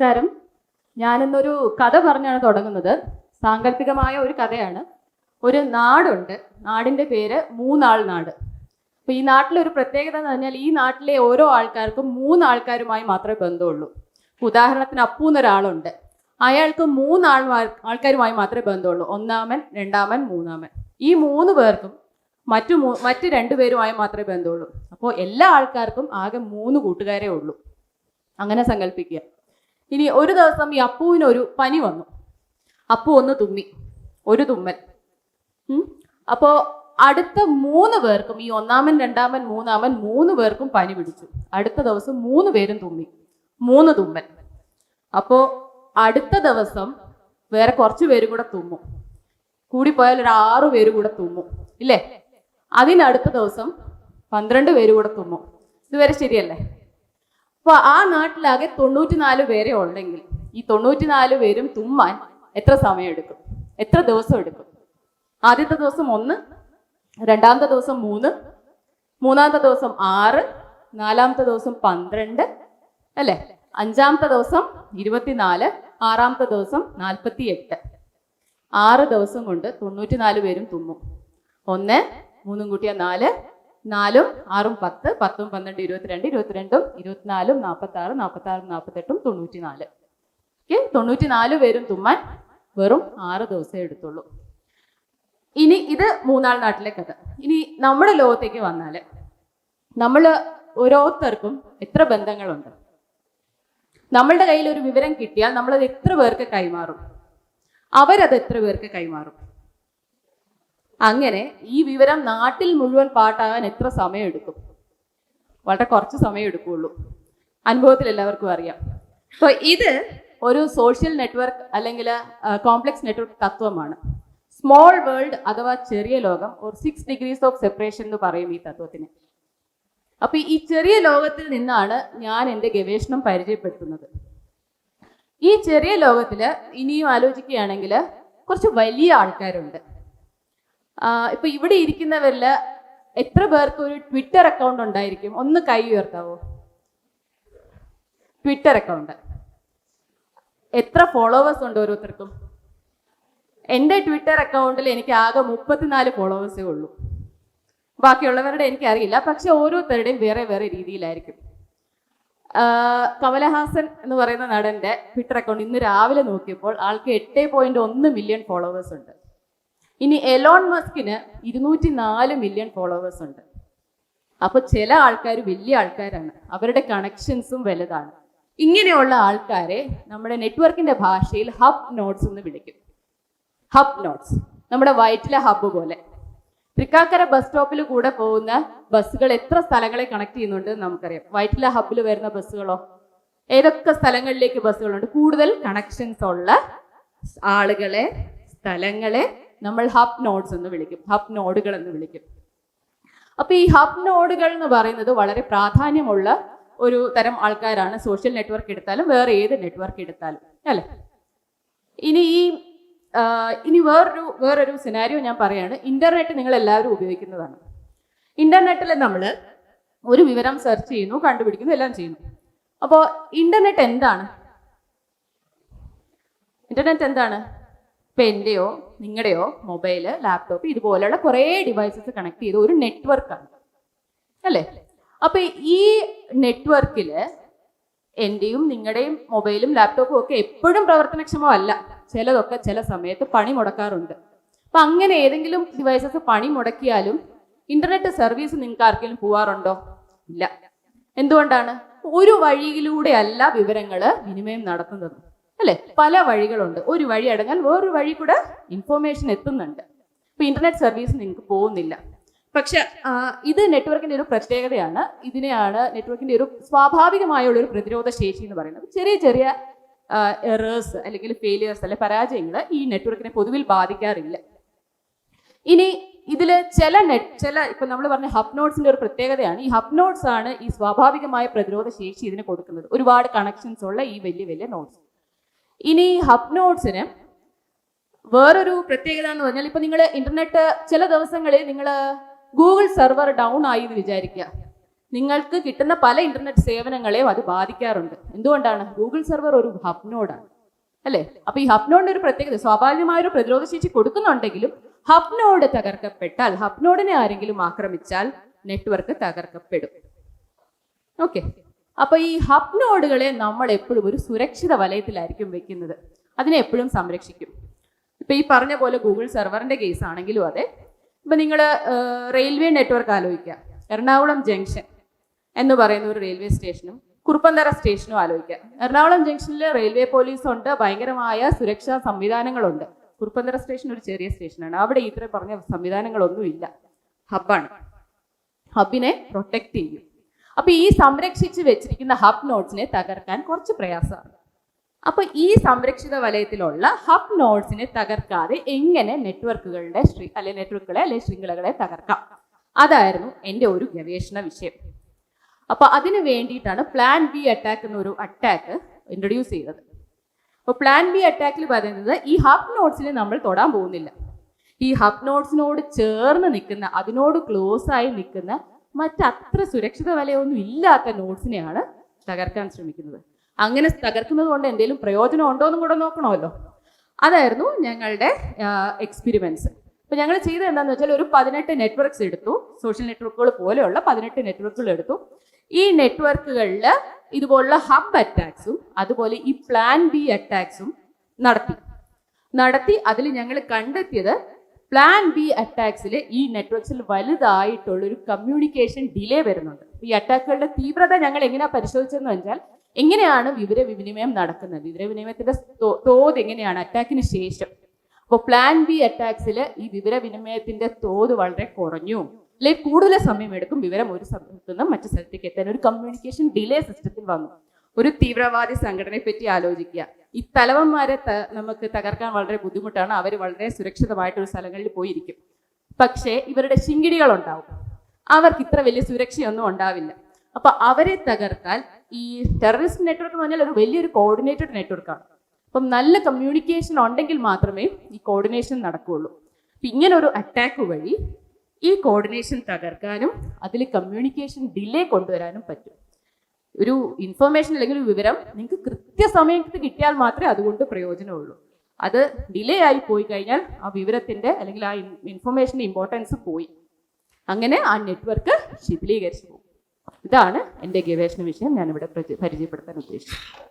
നമസ്കാരം. ഞാനിന്നൊരു കഥ പറഞ്ഞാണ് തുടങ്ങുന്നത്. സാങ്കല്പികമായ ഒരു കഥയാണ്. ഒരു നാടുണ്ട്. നാടിന്റെ പേര് മൂന്നാൾ നാട്. അപ്പോൾ ഈ നാട്ടിലെ ഒരു പ്രത്യേകത എന്ന് പറഞ്ഞാൽ ഈ നാട്ടിലെ ഓരോ ആൾക്കാർക്കും മൂന്ന് ആൾക്കാരുമായി മാത്രമേ ബന്ധമുള്ളൂ. ഉദാഹരണത്തിന് അപ്പു എന്നൊരാളുണ്ട്. അയാൾക്ക് മൂന്നാൾ ആൾക്കാരുമായി മാത്രമേ ബന്ധമുള്ളൂ. ഒന്നാമൻ രണ്ടാമൻ മൂന്നാമൻ. ഈ മൂന്ന് പേർക്കും മറ്റു മൂ മറ്റ് രണ്ടുപേരുമായി മാത്രമേ ബന്ധമുള്ളൂ. അപ്പോൾ എല്ലാ ആൾക്കാർക്കും ആകെ മൂന്ന് കൂട്ടുകാരേ ഉള്ളൂ. അങ്ങനെ സങ്കല്പിക്കുക. ഇനി ഒരു ദിവസം ഈ അപ്പുവിനൊരു പനി വന്നു. അപ്പു ഒന്ന് തുമ്മി. ഒരു തുമ്മൽ. അപ്പോ അടുത്ത മൂന്ന് പേർക്കും ഈ ഒന്നാമൻ രണ്ടാമൻ മൂന്നാമൻ മൂന്ന് പേർക്കും പനി പിടിച്ചു. അടുത്ത ദിവസം മൂന്ന് പേരും തുമ്മി. മൂന്ന് തുമ്മൽ. അപ്പോ അടുത്ത ദിവസം വേറെ കുറച്ച് പേര് കൂടെ തുമ്മും. കൂടിപ്പോയാൽ ഒരു ആറു പേര് കൂടെ തുമ്മും. ഇല്ലേ? അതിനടുത്ത ദിവസം പന്ത്രണ്ട് പേര് കൂടെ തുമ്മും. ഇതുവരെ ശരിയല്ലേ? അപ്പൊ ആ നാട്ടിലാകെ തൊണ്ണൂറ്റിനാല് പേരെ ഉണ്ടെങ്കിൽ ഈ തൊണ്ണൂറ്റിനാല് പേരും തുമ്മാൻ എത്ര സമയം എടുക്കും എത്ര ദിവസം എടുക്കും ആദ്യത്തെ ദിവസം ഒന്ന് രണ്ടാമത്തെ ദിവസം മൂന്ന് മൂന്നാമത്തെ ദിവസം ആറ് നാലാമത്തെ ദിവസം പന്ത്രണ്ട് അല്ലേ? അഞ്ചാമത്തെ ദിവസം ഇരുപത്തിനാല് ആറാമത്തെ ദിവസം നാൽപ്പത്തി എട്ട് ആറ് ദിവസം കൊണ്ട് തൊണ്ണൂറ്റിനാല് പേരും തുമ്മും. ഒന്ന് മൂന്നും കൂട്ടിയ നാല് നാലും ആറും പത്ത് പത്തും പന്ത്രണ്ട് ഇരുപത്തിരണ്ട് ഇരുപത്തിരണ്ടും ഇരുപത്തിനാലും നാൽപ്പത്തി ആറ് നാൽപ്പത്തി ആറും നാൽപ്പത്തെട്ടും തൊണ്ണൂറ്റിനാല്. ഓക്കെ? തൊണ്ണൂറ്റിനാല് പേരും തുമ്മാൻ വെറും ആറ് ദിവസമേ എടുത്തുള്ളൂ. ഇനി ഇത് മൂന്നാൾ നാട്ടിലെ കഥ. ഇനി നമ്മുടെ ലോകത്തേക്ക് വന്നാൽ നമ്മൾ ഓരോരുത്തർക്കും എത്ര ബന്ധങ്ങളുണ്ട്? നമ്മളുടെ കയ്യിൽ ഒരു വിവരം കിട്ടിയാൽ നമ്മളത് എത്ര പേർക്ക് കൈമാറും? അവരത് എത്ര പേർക്ക് കൈമാറും? അങ്ങനെ ഈ വിവരം നാട്ടിൽ മുഴുവൻ പാട്ടാകാൻ എത്ര സമയം എടുക്കും വളരെ കുറച്ച് സമയം എടുക്കുകയുള്ളൂ അനുഭവത്തിൽ എല്ലാവർക്കും അറിയാം. അപ്പോൾ ഇത് ഒരു സോഷ്യൽ നെറ്റ്വർക്ക് അല്ലെങ്കിൽ കോംപ്ലക്സ് നെറ്റ്വർക്ക് തത്വമാണ്. സ്മോൾ വേൾഡ് അഥവാ ചെറിയ ലോകം ഒരു സിക്സ് ഡിഗ്രീസ് ഓഫ് സെപ്പറേഷൻ എന്ന് പറയും ഈ തത്വത്തിന്. അപ്പൊ ഈ ചെറിയ ലോകത്തിൽ നിന്നാണ് ഞാൻ എന്റെ ഗവേഷണം പരിചയപ്പെടുത്തുന്നത്. ഈ ചെറിയ ലോകത്തിൽ ഇനിയും ആലോചിക്കുകയാണെങ്കിൽ കുറച്ച് വലിയ ആൾക്കാരുണ്ട്. ഇപ്പൊ ഇവിടെ ഇരിക്കുന്നവരിൽ എത്ര പേർക്ക് ഒരു ട്വിറ്റർ അക്കൗണ്ട് ഉണ്ടായിരിക്കും? ഒന്ന് കൈ ഉയർത്താവോ? ട്വിറ്റർ അക്കൗണ്ട് എത്ര ഫോളോവേഴ്സ് ഉണ്ട് ഓരോരുത്തർക്കും? എന്റെ ട്വിറ്റർ അക്കൗണ്ടിൽ എനിക്ക് ആകെ മുപ്പത്തിനാല് ഫോളോവേഴ്സേ ഉള്ളൂ. ബാക്കിയുള്ളവരുടെ എനിക്കറിയില്ല. പക്ഷെ ഓരോരുത്തരുടെയും വേറെ വേറെ രീതിയിലായിരിക്കും. കമലഹാസൻ എന്ന് പറയുന്ന നടന്റെ ട്വിറ്റർ അക്കൗണ്ട് ഇന്ന് രാവിലെ നോക്കിയപ്പോൾ ആൾക്ക് എട്ട് പോയിന്റ് ഒന്ന് മില്യൺ ഫോളോവേഴ്സ് ഉണ്ട്. ഇനി എലോൺ മസ്കിന് ഇരുന്നൂറ്റി നാല് മില്യൺ ഫോളോവേഴ്സ് ഉണ്ട്. അപ്പോൾ ചില ആൾക്കാർ വലിയ ആൾക്കാരാണ്. അവരുടെ കണക്ഷൻസും വലുതാണ്. ഇങ്ങനെയുള്ള ആൾക്കാരെ നമ്മുടെ നെറ്റ്വർക്കിന്റെ ഭാഷയിൽ ഹബ് നോട്ട്സ് എന്ന് വിളിക്കും. ഹബ് നോട്ട്സ് നമ്മുടെ വയറ്റിലെ ഹബ്ബ് പോലെ. തൃക്കാക്കര ബസ് സ്റ്റോപ്പിൽ കൂടെ പോകുന്ന ബസ്സുകൾ എത്ര സ്ഥലങ്ങളെ കണക്ട് ചെയ്യുന്നുണ്ട് നമുക്കറിയാം. വയറ്റിലെ ഹബ്ബിൽ വരുന്ന ബസ്സുകളോ ഏതൊക്കെ സ്ഥലങ്ങളിലേക്ക് ബസ്സുകളുണ്ട്. കൂടുതൽ കണക്ഷൻസ് ഉള്ള ആളുകളെ സ്ഥലങ്ങളെ നമ്മൾ ഹബ് നോഡ്സ് എന്ന് വിളിക്കും. ഹബ് നോഡുകൾ എന്ന് വിളിക്കും. അപ്പോൾ ഈ ഹബ് നോഡുകൾ എന്ന് പറയുന്നത് വളരെ പ്രാധാന്യമുള്ള ഒരു തരം ആൾക്കാരാണ്. സോഷ്യൽ നെറ്റ്വർക്ക് എടുത്താലും വേറെ ഏത് നെറ്റ്വർക്ക് എടുത്താലും. അല്ലേ? ഇനി ഈ ഇനി വേറൊരു വേറൊരു സിനാരിയോ ഞാൻ പറയാണ്. ഇന്റർനെറ്റ് നിങ്ങൾ എല്ലാവരും ഉപയോഗിക്കുന്നതാണ് ഇന്റർനെറ്റിൽ നമ്മൾ ഒരു വിവരം സെർച്ച് ചെയ്യുന്നു കണ്ടുപിടിക്കുന്നു എല്ലാം ചെയ്യുന്നു. അപ്പോൾ ഇന്റർനെറ്റ് എന്താണ്? ഇന്റർനെറ്റ് എന്താണ്? ഇപ്പൊ എന്റെയോ നിങ്ങളുടെയോ മൊബൈൽ ലാപ്ടോപ്പ് ഇതുപോലെയുള്ള കുറേ ഡിവൈസസ് കണക്ട് ചെയ്ത ഒരു നെറ്റ്വർക്കാണ് അല്ലേ? അപ്പം ഈ നെറ്റ്വർക്കിൽ എന്റെയും നിങ്ങളുടെയും മൊബൈലും ലാപ്ടോപ്പും ഒക്കെ എപ്പോഴും പ്രവർത്തനക്ഷമമല്ല. ചിലതൊക്കെ ചില സമയത്ത് പണി മുടക്കാറുണ്ട്. അപ്പം അങ്ങനെ ഏതെങ്കിലും ഡിവൈസസ് പണി മുടക്കിയാലും ഇന്റർനെറ്റ് സർവീസ് നിങ്ങൾക്ക് ആർക്കെങ്കിലും പോവാറുണ്ടോ? ഇല്ല. എന്തുകൊണ്ടാണ്? ഒരു വഴിയിലൂടെയല്ല വിവരങ്ങൾ വിനിമയം നടത്തുന്നത്. അല്ലെ? പല വഴികളുണ്ട്. ഒരു വഴി അടങ്ങാൻ വേറൊരു വഴി കൂടെ ഇൻഫോർമേഷൻ എത്തുന്നുണ്ട്. ഇപ്പൊ ഇന്റർനെറ്റ് സർവീസ് നിങ്ങൾക്ക് പോകുന്നില്ല. പക്ഷെ ഇത് നെറ്റ്വർക്കിന്റെ ഒരു പ്രത്യേകതയാണ്. ഇതിനെയാണ് നെറ്റ്വർക്കിന്റെ ഒരു സ്വാഭാവികമായുള്ള ഒരു പ്രതിരോധ ശേഷി എന്ന് പറയുന്നത്. ചെറിയ ചെറിയ എറേഴ്സ് അല്ലെങ്കിൽ ഫെയിലിയേഴ്സ് അല്ലെ പരാജയങ്ങൾ ഈ നെറ്റ്വർക്കിനെ പൊതുവിൽ ബാധിക്കാറില്ല. ഇനി ഇതിൽ ചില നെറ്റ് ചില ഇപ്പൊ നമ്മൾ പറഞ്ഞ ഹബ് നോട്ട്സിന്റെ ഒരു പ്രത്യേകതയാണ്. ഈ ഹബ് നോട്ട്സ് ആണ് ഈ സ്വാഭാവികമായ പ്രതിരോധ ശേഷി ഇതിന് കൊടുക്കുന്നത്. ഒരുപാട് കണക്ഷൻസ് ഉള്ള ഈ വലിയ വലിയ നോട്ട്സ് ഇനി ഹബ് നോട്ട്സിന് വേറൊരു പ്രത്യേകത എന്ന് പറഞ്ഞാൽ ഇപ്പൊ നിങ്ങൾ ഇന്റർനെറ്റ് ചില ദിവസങ്ങളിൽ നിങ്ങൾ ഗൂഗിൾ സെർവർ ഡൗൺ ആയി എന്ന് വിചാരിക്കുക. നിങ്ങൾക്ക് കിട്ടുന്ന പല ഇന്റർനെറ്റ് സേവനങ്ങളെയും അത് ബാധിക്കാറുണ്ട്. എന്തുകൊണ്ടാണ്? ഗൂഗിൾ സെർവർ ഒരു ഹബ് നോഡാണ് അല്ലേ? അപ്പൊ ഈ ഹബ് നോഡിന്റെ ഒരു പ്രത്യേകത സ്വാഭാവികമായ ഒരു പ്രതിരോധ ശേഷി കൊടുക്കുന്നുണ്ടെങ്കിലും ഹബ് നോഡ് തകർക്കപ്പെട്ടാൽ ഹബ് നോഡിനെ ആരെങ്കിലും ആക്രമിച്ചാൽ നെറ്റ്വർക്ക് തകർക്കപ്പെടും. ഓക്കെ അപ്പൊ ഈ ഹബ് നോഡുകളെ നമ്മൾ എപ്പോഴും ഒരു സുരക്ഷിത വലയത്തിലായിരിക്കും വെക്കുന്നത്. അതിനെ എപ്പോഴും സംരക്ഷിക്കും. ഇപ്പൊ ഈ പറഞ്ഞ പോലെ ഗൂഗിൾ സെർവറിന്റെ കേസ് ആണെങ്കിലും അതെ. ഇപ്പൊ നിങ്ങൾ റെയിൽവേ നെറ്റ്വർക്ക് ആലോചിക്കുക. എറണാകുളം ജംഗ്ഷൻ എന്ന് പറയുന്ന ഒരു റെയിൽവേ സ്റ്റേഷനും കുറുപ്പന്തറ സ്റ്റേഷനും ആലോചിക്കുക. എറണാകുളം ജംഗ്ഷനിൽ റെയിൽവേ പോലീസ് ഉണ്ട് ഭയങ്കരമായ സുരക്ഷാ സംവിധാനങ്ങളുണ്ട്. കുറുപ്പന്തറ സ്റ്റേഷൻ ഒരു ചെറിയ സ്റ്റേഷനാണ്. അവിടെ ഇത്ര പറഞ്ഞ സംവിധാനങ്ങളൊന്നും ഇല്ല ഹബ്ബാണ്. ഹബിനെ പ്രൊട്ടക്ട് ചെയ്യും. അപ്പൊ ഈ സംരക്ഷിച്ച് വെച്ചിരിക്കുന്ന ഹബ് നോഡ്സിനെ തകർക്കാൻ കുറച്ച് പ്രയാസമാണ്. അപ്പോൾ ഈ സംരക്ഷിത വലയത്തിലുള്ള ഹബ് നോഡ്സിനെ തകർക്കാതെ എങ്ങനെ നെറ്റ്വർക്കുകളുടെ ശ്രീ അല്ലെ നെറ്റ്വർക്കുകളെ അല്ലെ ശൃംഖലകളെ തകർക്കാം? അതായിരുന്നു എന്റെ ഒരു ഗവേഷണ വിഷയം. അപ്പോൾ അതിന് വേണ്ടിയിട്ടാണ് പ്ലാൻ ബി അറ്റാക്ക് എന്നൊരു അറ്റാക്ക് ഇൻട്രൊഡ്യൂസ് ചെയ്തത്. അപ്പോൾ പ്ലാൻ ബി അറ്റാക്കിൽ പറയുന്നത് ഈ ഹബ് നോട്ട്സിനെ നമ്മൾ തൊടാൻ പോകുന്നില്ല. ഈ ഹബ് നോട്ട്സിനോട് ചേർന്ന് നിൽക്കുന്ന അതിനോട് ക്ലോസ് ആയി നിൽക്കുന്ന മറ്റത്ര സുരക്ഷിത വലയൊന്നും ഇല്ലാത്ത നോട്ട്സിനെയാണ് തകർക്കാൻ ശ്രമിക്കുന്നത്. അങ്ങനെ തകർക്കുന്നത് കൊണ്ട് എന്തെങ്കിലും പ്രയോജനം ഉണ്ടോ എന്നും കൂടെ നോക്കണമല്ലോ. അതായിരുന്നു ഞങ്ങളുടെ എക്സ്പെരിമെന്റ്സ് അപ്പോൾ ഞങ്ങൾ ചെയ്തത് എന്താണെന്ന് വെച്ചാൽ ഒരു പതിനെട്ട് നെറ്റ്വർക്ക്സ് എടുത്തു. സോഷ്യൽ നെറ്റ്വർക്കുകൾ പോലെയുള്ള പതിനെട്ട് നെറ്റ്വർക്കുകൾ എടുത്തു. ഈ നെറ്റ്വർക്കുകളിൽ ഇതുപോലുള്ള ഹബ് അറ്റാക്സും അതുപോലെ ഈ പ്ലാൻ ബി അറ്റാക്സും നടത്തി. നടത്തി അതിൽ ഞങ്ങൾ കണ്ടെത്തിയത് പ്ലാൻ ബി അറ്റാക്സിൽ ഈ നെറ്റ്വർക്സിൽ വലുതായിട്ടുള്ളൊരു കമ്മ്യൂണിക്കേഷൻ ഡിലേ വരുന്നുണ്ട്. ഈ അറ്റാക്കുകളുടെ തീവ്രത ഞങ്ങൾ എങ്ങനെയാണ് പരിശോധിച്ചതെന്ന് വെച്ചാൽ എങ്ങനെയാണ് വിവരവിനിമയം നടക്കുന്നത്? വിവരവിനിമയത്തിന്റെ തോത് എങ്ങനെയാണ്? അറ്റാക്കിന് ശേഷം. അപ്പോൾ പ്ലാൻ ബി അറ്റാക്സിൽ ഈ വിവരവിനിമയത്തിന്റെ തോത് വളരെ കുറഞ്ഞു. അല്ലെങ്കിൽ കൂടുതൽ സമയം എടുക്കും വിവരം ഒരു സ്ഥലത്ത് നിന്നും മറ്റു സ്ഥലത്തേക്ക് എത്താൻ. ഒരു കമ്മ്യൂണിക്കേഷൻ ഡിലേ സിസ്റ്റത്തിൽ വന്നു. ഒരു തീവ്രവാദി സംഘടനയെ പറ്റി ആലോചിക്കുക. ഈ തലവന്മാരെ നമുക്ക് തകർക്കാൻ വളരെ ബുദ്ധിമുട്ടാണ്. അവർ വളരെ സുരക്ഷിതമായിട്ട് ഒരു സ്ഥലങ്ങളിൽ പോയിരിക്കും. പക്ഷേ ഇവരുടെ ശിങ്കിടികൾ ഉണ്ടാവും അവർക്ക് ഇത്ര വലിയ സുരക്ഷയൊന്നും ഉണ്ടാവില്ല. അപ്പൊ അവരെ തകർത്താൽ ഈ ടെററിസ്റ്റ് നെറ്റ്വർക്ക് എന്ന് പറഞ്ഞാൽ ഒരു വലിയൊരു കോർഡിനേറ്റഡ് നെറ്റ്വർക്കാണ്. അപ്പം നല്ല കമ്മ്യൂണിക്കേഷൻ ഉണ്ടെങ്കിൽ മാത്രമേ ഈ കോർഡിനേഷൻ നടക്കുകയുള്ളൂ. ഇങ്ങനെ ഒരു അറ്റാക്ക് വഴി ഈ കോർഡിനേഷൻ തകർക്കാനും അതിൽ കമ്മ്യൂണിക്കേഷൻ ഡിലേ കൊണ്ടുവരാനും പറ്റും. ഒരു ഇൻഫർമേഷൻ അല്ലെങ്കിൽ ഒരു വിവരം നിങ്ങൾക്ക് കൃത്യസമയത്ത് കിട്ടിയാൽ മാത്രമേ അതുകൊണ്ട് പ്രയോജനമുള്ളൂ. അത് ഡിലേ ആയി പോയി കഴിഞ്ഞാൽ ആ വിവരത്തിന്റെ അല്ലെങ്കിൽ ആ ഇൻഫർമേഷന്റെ ഇമ്പോർട്ടൻസ് പോയി. അങ്ങനെ ആ നെറ്റ്വർക്ക് ശിഥിലീകരിച്ചു പോകും. ഇതാണ് എന്റെ ഗവേഷണ വിഷയം. ഞാനിവിടെ പരിചയപ്പെടുത്താൻ ഉദ്ദേശിച്ചത്.